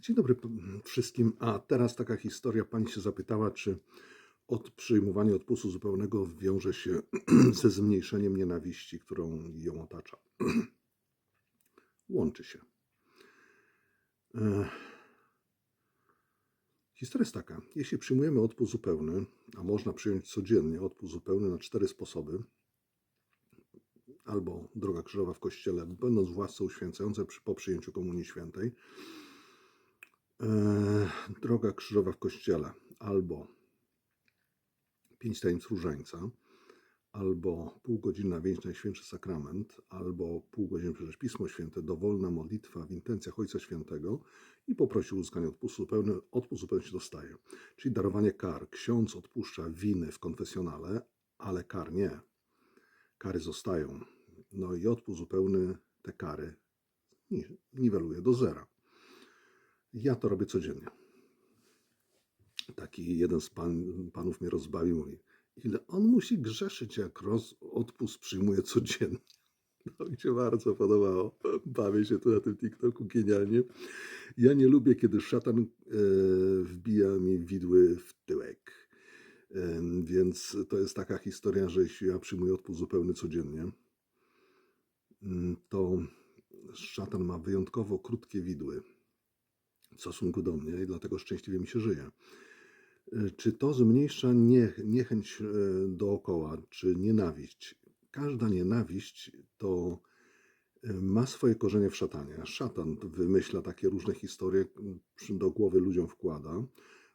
Dzień dobry wszystkim. A teraz taka historia. Pani się zapytała, czy od przyjmowanie odpustu zupełnego wiąże się ze zmniejszeniem nienawiści, którą ją otacza. Łączy się. Historia jest taka. Jeśli przyjmujemy odpust zupełny, a można przyjąć codziennie odpust zupełny na cztery sposoby, albo droga krzyżowa w kościele, będąc w łasce uświęcającej przy, po przyjęciu Komunii Świętej, droga krzyżowa w kościele, albo pięć tajemnic różańca, albo pół godziny na więź Najświętszy Sakrament, albo pół godziny przeczytać Pismo Święte, dowolna modlitwa w intencjach Ojca Świętego i poprosił uzyskanie odpustu zupełny, odpust zupełnie się dostaje. Czyli darowanie kar. Ksiądz odpuszcza winy w konfesjonale, ale kar nie. Kary zostają. No i odpust zupełny te kary ni- niweluje do zera. Ja to robię codziennie. Taki jeden z pan, panów mnie rozbawił, mówi, ile on musi grzeszyć, jak roz, odpust przyjmuje codziennie. No mi się bardzo podobało. Bawię się tu na tym TikToku genialnie. Ja nie lubię, kiedy szatan e, wbija mi widły w tyłek. Więc to jest taka historia, że jeśli ja przyjmuję odpust zupełny codziennie, mm, to szatan ma wyjątkowo krótkie widły w stosunku do mnie i dlatego szczęśliwie mi się żyje. Y, Czy to zmniejsza nie, niechęć e, dookoła, czy nienawiść? Każda nienawiść to e, ma swoje korzenie w szatanie. Szatan wymyśla takie różne historie, do głowy ludziom wkłada.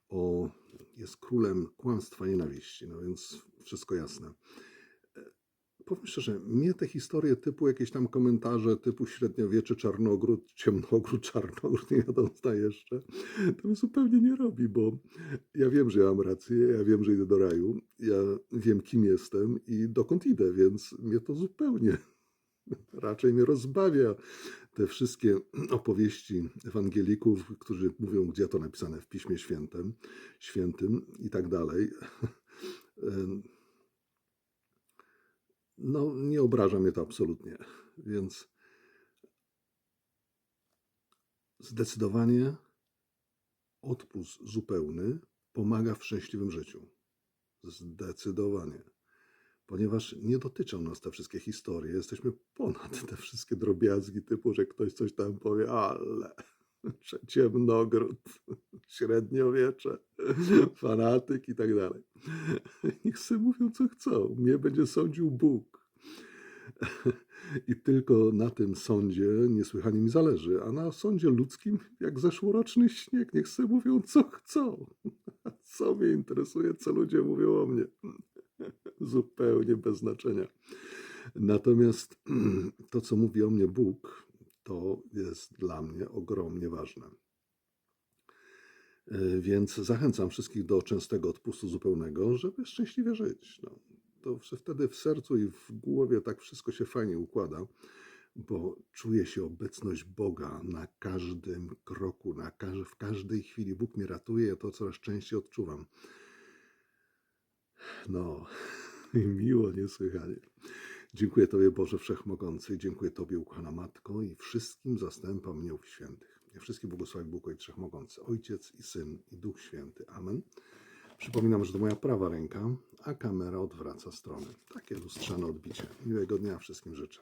O, jest królem kłamstwa nienawiści, no więc wszystko jasne. Powiem szczerze, mnie te historie typu jakieś tam komentarze typu średniowiecze, czarnogród, ciemnogród, czarnogród, nie wiadomo co jeszcze, to mnie zupełnie nie robi, bo ja wiem, że ja mam rację, ja wiem, że idę do raju, ja wiem, kim jestem i dokąd idę, więc mnie to zupełnie raczej mnie rozbawia te wszystkie opowieści ewangelików, którzy mówią, gdzie to napisane w Piśmie Świętym, Świętym i tak dalej. No, nie obraża mnie to absolutnie, więc zdecydowanie odpust zupełny pomaga w szczęśliwym życiu. Zdecydowanie. Ponieważ nie dotyczą nas te wszystkie historie, jesteśmy ponad te wszystkie drobiazgi typu, że ktoś coś tam powie, ale ciemnogród, średniowiecze, fanatyk i tak dalej. Niech sobie mówią co chcą, mnie będzie sądził Bóg. I tylko na tym sądzie niesłychanie mi zależy, a na sądzie ludzkim jak zeszłoroczny śnieg, niech sobie mówią co chcą. Co mnie interesuje, co ludzie mówią o mnie. Zupełnie bez znaczenia. Natomiast to, co mówi o mnie Bóg, to jest dla mnie ogromnie ważne. E, Więc zachęcam wszystkich do częstego odpustu zupełnego, żeby szczęśliwie żyć. No, to wtedy w sercu i w głowie tak wszystko się fajnie układa, bo czuję się obecność Boga na każdym kroku, na każ- w każdej chwili. Bóg mnie ratuje, ja to coraz częściej odczuwam. No, miło niesłychanie. Dziękuję Tobie, Boże Wszechmogący, dziękuję Tobie, ukochana Matko, i wszystkim zastępom aniołów świętych. I wszystkich błogosławi Bóg i Wszechmogący, Ojciec i Syn i Duch Święty. Amen. Przypominam, że to moja prawa ręka, a kamera odwraca strony. Takie lustrzane odbicie. Miłego dnia wszystkim życzę.